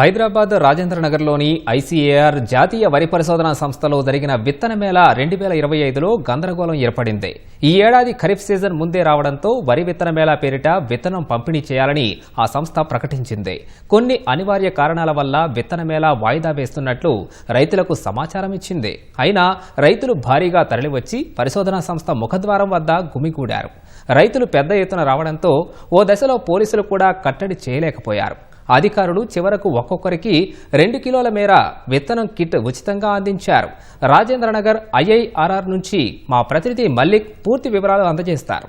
Hyderabad రాజేంద్రనగర్లోని ICAR జాతీయ వరి పరిశోధనా సంస్థలో జరిగిన విత్తన మేళ రెండు వేల ఇరవై ఐదులో గందరగోళం ఏర్పడింది. ఈ ఏడాది ఖరీఫ్ సీజన్ ముందే రావడంతో వరి విత్తన మేళ పేరిట విత్తనం పంపిణీ చేయాలని ఆ సంస్థ ప్రకటించింది. కొన్ని అనివార్య కారణాల వల్ల విత్తన మేళ వాయిదా వేస్తున్నట్లు రైతులకు సమాచారం ఇచ్చింది. అయినా రైతులు భారీగా తరలివచ్చి పరిశోధనా సంస్థ ముఖద్వారం వద్ద గుమిగూడారు. రైతులు పెద్ద ఎత్తున రావడంతో ఓ దశలో పోలీసులు కూడా కట్టడి చేయలేకపోయారు. అధికారులు చివరకు ఒక్కొక్కరికి రెండు కిలోల మేర విత్తనం కిట్ ఉచితంగా అందించారు. రాజేంద్రనగర్ ఐఐఆర్ఆర్ నుంచి మా ప్రతినిధి మల్లిక్ పూర్తి వివరాలు అందజేస్తారు.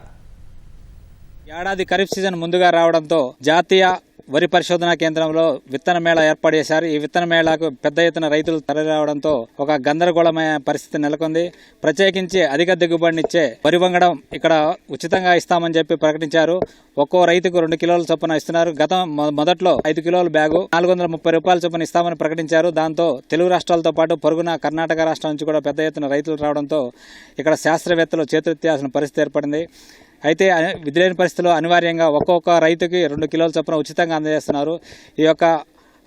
ఏడాది ఖరీఫ్ సీజన్ ముందుగా రావడంతో జాతీయ వరి పరిశోధనా కేంద్రంలో విత్తన మేళ ఏర్పాటు చేశారు. ఈ విత్తన మేళాకు పెద్ద ఎత్తున రైతులు తరలి రావడంతో ఒక గందరగోళమైన పరిస్థితి నెలకొంది. ప్రత్యేకించి అధిక దిగుబడినిచ్చే వరి వంగడం ఇక్కడ ఉచితంగా ఇస్తామని చెప్పి ప్రకటించారు. ఒక్కో రైతుకు రెండు కిలోల చొప్పున ఇస్తున్నారు. గతం మొదట్లో ఐదు కిలోల బ్యాగు నాలుగు వందల ముప్పై రూపాయల చొప్పున ఇస్తామని ప్రకటించారు. దాంతో తెలుగు రాష్ట్రాలతో పాటు పొరుగున కర్ణాటక రాష్ట్రం నుంచి కూడా పెద్ద ఎత్తున రైతులు రావడంతో ఇక్కడ శాస్త్రవేత్తలు చేతులెత్తాల్సిన పరిస్థితి ఏర్పడింది. అయితే అ- పరిస్థితుల్లో అనివార్యంగా ఒక్కొక్క రైతుకి రెండు కిలోల చొప్పున ఉచితంగా అందజేస్తున్నారు. ఈ యొక్క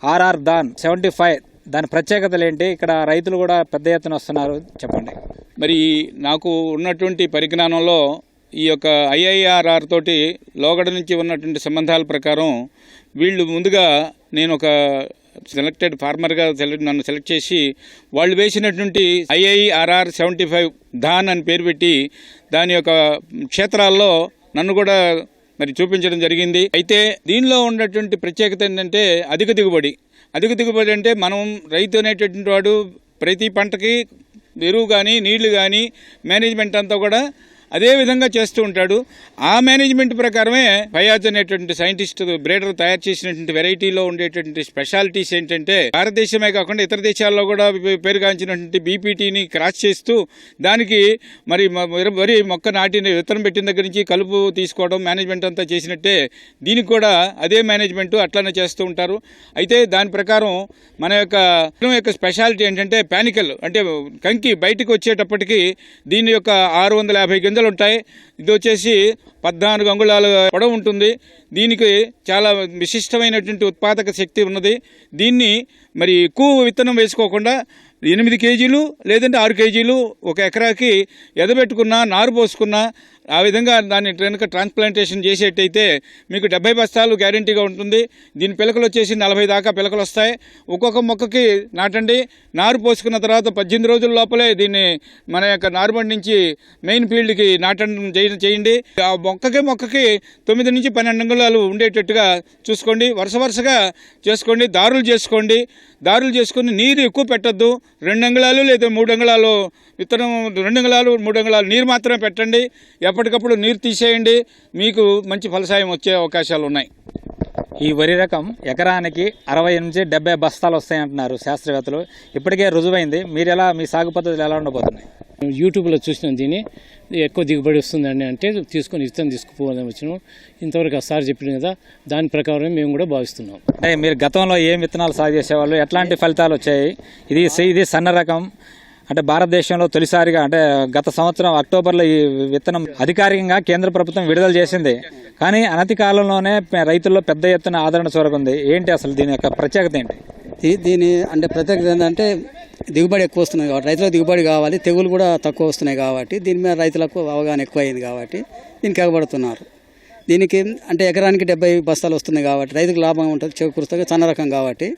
ఆర్ఆర్ దాన్ సెవెంటీ ఫైవ్ దాని ప్రత్యేకతలు ఏంటి? ఇక్కడ రైతులు కూడా పెద్ద ఎత్తున వస్తున్నారు. చెప్పండి. మరి నాకు ఉన్నటువంటి పరిజ్ఞానంలో ఈ యొక్క ఐఐఆర్ఆర్ తోటి లోగడ నుంచి ఉన్నటువంటి సంబంధాల ప్రకారం వీళ్ళు ముందుగా నేను ఒక సెలెక్టెడ్ ఫార్మర్గా సెలెక్ట్ నన్ను సెలెక్ట్ చేసి వాళ్ళు వేసినటువంటి ఐఐఆర్ఆర్ సెవెంటీ ఫైవ్ ధాన్ అని పేరు పెట్టి దాని యొక్క క్షేత్రాల్లో నన్ను కూడా మరి చూపించడం జరిగింది. అయితే దీనిలో ఉన్నటువంటి ప్రత్యేకత ఏంటంటే అధిక దిగుబడి. అధిక దిగుబడి అంటే మనం రైతు అనేటటువంటి వాడు ప్రతి పంటకి ఎరువు కానీ నీళ్ళు కానీ మేనేజ్మెంట్ అంతా కూడా అదే విధంగా చేస్తూ ఉంటాడు. ఆ మేనేజ్మెంట్ ప్రకారమే ఫయాజ్ అనేటువంటి సైంటిస్ట్ బ్రేడర్ తయారు చేసినటువంటి వెరైటీలో ఉండేటువంటి స్పెషాలిటీస్ ఏంటంటే భారతదేశమే కాకుండా ఇతర దేశాల్లో కూడా పేరుగాంచినటువంటి బీపీటీని క్రాస్ చేస్తూ దానికి మరి మరి వరి- మొక్క నాటిన విత్తనం పెట్టిన దగ్గర నుంచి కలుపు తీసుకోవడం మేనేజ్మెంట్ అంతా చేసినట్టే దీనికి కూడా అదే మేనేజ్మెంట్ అట్లానే చేస్తూ ఉంటారు. అయితే దాని ప్రకారం మన యొక్క యొక్క స్పెషాలిటీ ఏంటంటే పానికల్ అంటే కంకి బయటకు వచ్చేటప్పటికి దీని యొక్క ఆరు వందల యాభై గింజలు ఉంటాయి. ఇది వచ్చేసి పద్నాలుగు అంగుళాల పొడవు ఉంటుంది. దీనికి చాలా విశిష్టమైనటువంటి ఉత్పాదక శక్తి ఉన్నది. దీన్ని మరి ఎక్కువ విత్తనం వేసుకోకుండా ఎనిమిది కేజీలు లేదంటే ఆరు కేజీలు ఒక ఎకరాకి ఎదబెట్టుకున్నా నారు పోసుకున్నా ఆ విధంగా దాన్ని కనుక ట్రాన్స్ప్లాంటేషన్ చేసేటైతే మీకు డెబ్బై బస్తాలు గ్యారంటీగా ఉంటుంది. దీని పిలకలు వచ్చేసి నలభై దాకా పిలకలు వస్తాయి. ఒక్కొక్క మొక్కకి నాటండి. నారు పోసుకున్న తర్వాత పద్దెనిమిది రోజుల లోపలే దీన్ని మన యొక్క నారుబండి నుంచి మెయిన్ ఫీల్డ్కి నాటడం చేయండి. ఆ మొక్కకి మొక్కకి తొమ్మిది నుంచి పన్నెండు అంగుళాలు ఉండేటట్టుగా చూసుకోండి. వరుస వరుసగా చేసుకోండి. దారులు చేసుకోండి. దారులు చేసుకుని నీరు ఎక్కువ పెట్టద్దు. రెండు అంగుళాలు లేదా మూడు అంగుళాలు విత్తనం రెండు అంగుళాలు మూడు అంగుళాలు నీరు మాత్రమే పెట్టండి. ఎప్పటికప్పుడు నీరు తీసేయండి. మీకు మంచి ఫలసాయం వచ్చే అవకాశాలు ఉన్నాయి. ఈ వరి రకం ఎకరానికి అరవై నుంచి డెబ్బై బస్తాలు వస్తాయంటున్నారు శాస్త్రవేత్తలు. ఇప్పటికే రుజువైంది. మీరు ఎలా మీ సాగు పద్ధతులు ఎలా ఉండబోతున్నాయి? యూట్యూబ్లో చూసినాం దీన్ని. ఎక్కువ దిగుబడి వస్తుందండి అంటే తీసుకొని ఇస్తాను తీసుకుపోదాం వచ్చినాం. ఇంతవరకు ఆ సార్ చెప్పింది కదా దాని ప్రకారం మేము కూడా భావిస్తున్నాం. అంటే మీరు గతంలో ఏం విత్తనాలు సాగు చేసేవాళ్ళు? ఎట్లాంటి ఫలితాలు వచ్చాయి? ఇది ఇది సన్న రకం. అంటే భారతదేశంలో తొలిసారిగా అంటే గత సంవత్సరం అక్టోబర్లో ఈ విత్తనం అధికారికంగా కేంద్ర ప్రభుత్వం విడుదల చేసింది. కానీ అనతి కాలంలోనే రైతుల్లో పెద్ద ఎత్తున ఆదరణ చూరకుంది ఏంటి అసలు దీని యొక్క ప్రత్యేకత ఏంటి? దీని అంటే ప్రత్యేకత ఏంటంటే దిగుబడి ఎక్కువ వస్తుంది కాబట్టి రైతులకు దిగుబడి కావాలి తెగులు కూడా తక్కువ వస్తున్నాయి కాబట్టి దీని మీద రైతులకు అవగాహన ఎక్కువ అయింది కాబట్టి దీనికి ఎగబడుతున్నారు. దీనికి అంటే ఎకరానికి డెబ్బై బస్తాలు వస్తున్నాయి కాబట్టి రైతుకు లాభం ఉంటుంది చేకూరుస్తుంది సన్న రకం కాబట్టి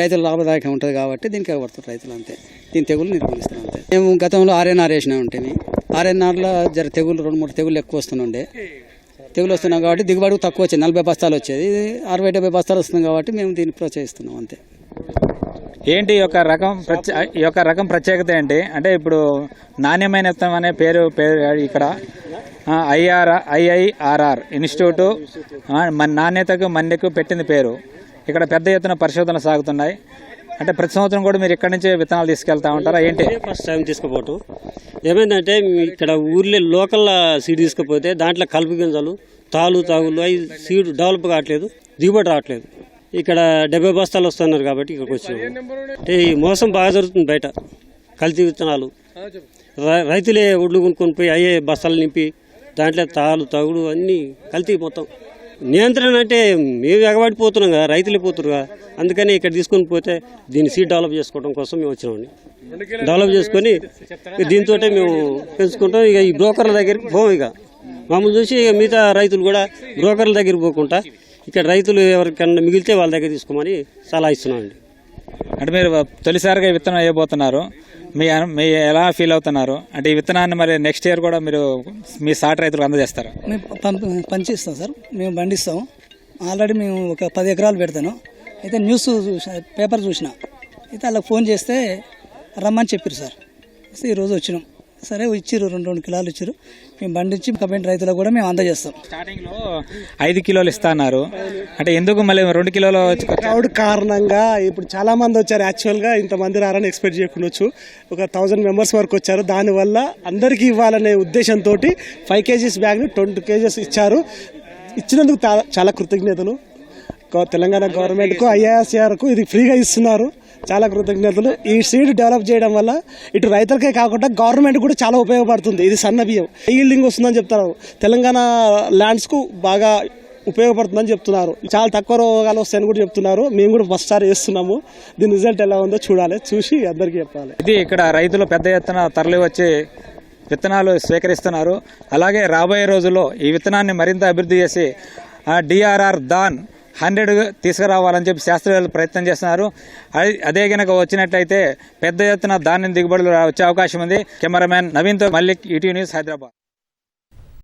రైతులు లాభదాయకం ఉంటుంది కాబట్టి దీనికి ఎగబడుతారు రైతులు అంతే. దీని తెగులు నిర్మూలిస్తారు అంతే. మేము గతంలో ఆర్ఎన్ఆర్ వేసినా ఉంటే ఆర్ఎన్ఆర్లో జర తెగులు రెండు మూడు తెగులు ఎక్కువ వస్తుండే. తెగులు వస్తున్నాం కాబట్టి దిగుబడి తక్కువ వచ్చేది. నలభై బస్తాలు వచ్చేది. అరవై డెబ్బై బస్తాలు వస్తుంది కాబట్టి మేము దీన్ని ప్రోత్సహిస్తున్నాం అంతే. ఏంటి ఈ యొక్క రకం ప్రత్యే ఈ యొక్క రకం ప్రత్యేకత ఏంటి? అంటే ఇప్పుడు నాణ్యమైన విత్తనం అనే పేరు పేరు ఇక్కడ. ఐఆర్ ఐఐఆర్ఆర్ ఇన్స్టిట్యూట్ మన నాణ్యతకు మన్యకు పెట్టింది పేరు. ఇక్కడ పెద్ద ఎత్తున పరిశోధనలు సాగుతున్నాయి. అంటే ప్రతి సంవత్సరం కూడా మీరు ఇక్కడ నుంచే విత్తనాలు తీసుకెళ్తా ఉంటారా? ఏంటి? ఫస్ట్ టైం తీసుకుపోవటం. ఏమైందంటే ఇక్కడ ఊర్లో లోకల్ సీడ్ తీసుకుపోతే దాంట్లో కలుపు గింజలు తాలు తాగులు అవి సీడ్ డెవలప్ కావట్లేదు దిగుబడి రావట్లేదు. ఇక్కడ డెబ్బై బస్తాలు వస్తున్నారు కాబట్టి ఇక్కడికి వచ్చినాము అంటే ఈ మోసం బాగా జరుగుతుంది బయట. కల్తీ విత్తనాలు. రై- రైతులే ఒడ్లు కొనుక్కొని పోయి అయ్యే బస్తాలు నింపి దాంట్లో తాలు తగుడు అన్నీ కల్తీ మొత్తం. నియంత్రణ అంటే మేము ఎగబడిపోతున్నాం కదా రైతులే పోతున్నారు అందుకని ఇక్కడ తీసుకొని పోతే దీన్ని సీడ్ డెవలప్ చేసుకోవడం కోసం మేము వచ్చినామండి డెవలప్ చేసుకొని దీంతో మేము పెంచుకుంటాం. ఇక ఈ బ్రోకర్ల దగ్గరికి పోం ఇక. మమ్మల్ని చూసి ఇక మిగతా రైతులు కూడా బ్రోకర్ల దగ్గరికి పోకుండా ఇక్కడ రైతులు ఎవరికన్నా మిగిలితే వాళ్ళ దగ్గర తీసుకోమని సలహా ఇస్తున్నామండి అంటే మీరు తొలిసారిగా విత్తనం వేయబోతున్నారు. మీ మీ ఎలా ఫీల్ అవుతున్నారు? అంటే ఈ విత్తనాన్ని మరి నెక్స్ట్ ఇయర్ కూడా మీరు మీ సాటి రైతులకు అందజేస్తారు? మేము పంప పంచిస్తాం సార్. మేము పండిస్తాం. ఆల్రెడీ మేము ఒక పది ఎకరాలు పెడతాను. అయితే న్యూస్ చూసిన పేపర్ చూసిన. అయితే అలా ఫోన్ చేస్తే రమ్మని చెప్పారు సార్. సో ఈరోజు వచ్చినాం. సరే ఇచ్చిర్రు రెండు రెండు కిలోలు ఇచ్చారు మేము పండించి కబెంట్ రైతులకు కూడా మేము అందజేస్తాం. స్టార్టింగ్లో ఐదు కిలోలు ఇస్తా అన్నారు. అంటే ఎందుకు మళ్ళీ రెండు కిలోలు వచ్చి క్రౌడ్ కారణంగా ఇప్పుడు చాలా మంది వచ్చారు. యాక్చువల్గా ఇంతమంది రారని ఎక్స్పెక్ట్ చేయకుండొచ్చు. ఒక థౌజండ్ మెంబర్స్ వరకు వచ్చారు. దానివల్ల అందరికీ ఇవ్వాలనే ఉద్దేశంతో ఫైవ్ కేజీస్ బ్యాగ్ని ట్వంటీ కేజీస్ ఇచ్చారు. ఇచ్చినందుకు చాలా కృతజ్ఞతలు. తెలంగాణ గవర్నమెంట్కు ఐఆర్సీఆర్కు ఇది ఫ్రీగా ఇస్తున్నారు. చాలా కృతజ్ఞతలు. ఈ సీడ్ డెవలప్ చేయడం వల్ల ఇటు రైతులకే కాకుండా గవర్నమెంట్ కూడా చాలా ఉపయోగపడుతుంది. ఇది సన్న బియ్యం. ఈల్డింగ్ వస్తుందని చెప్తారు. తెలంగాణ ల్యాండ్స్కు బాగా ఉపయోగపడుతుందని చెప్తున్నారు. చాలా తక్కువ రోగాలు వస్తాయని కూడా చెప్తున్నారు. మేము కూడా ఫస్ట్ సారి వేస్తున్నాము దీని రిజల్ట్ ఎలా ఉందో చూడాలి. చూసి అందరికీ చెప్పాలి. ఇది ఇక్కడ రైతులు పెద్ద ఎత్తున తరలి వచ్చి విత్తనాలు స్వీకరిస్తున్నారు. అలాగే రాబోయే రోజుల్లో ఈ విత్తనాన్ని మరింత అభివృద్ధి చేసి డిఆర్ఆర్ దాన్ హండ్రెడ్ తీసుకురావాలని చెప్పి శాస్త్రవేత్తలు ప్రయత్నం చేస్తున్నారు. అదే- అదే కనుక వచ్చినట్లయితే పెద్ద ఎత్తున ధాన్యం దిగుబడులు వచ్చే అవకాశం ఉంది. కెమెరామ్యాన్ నవీన్తో మల్లిక్ ఈటీవీ న్యూస్ హైదరాబాద్.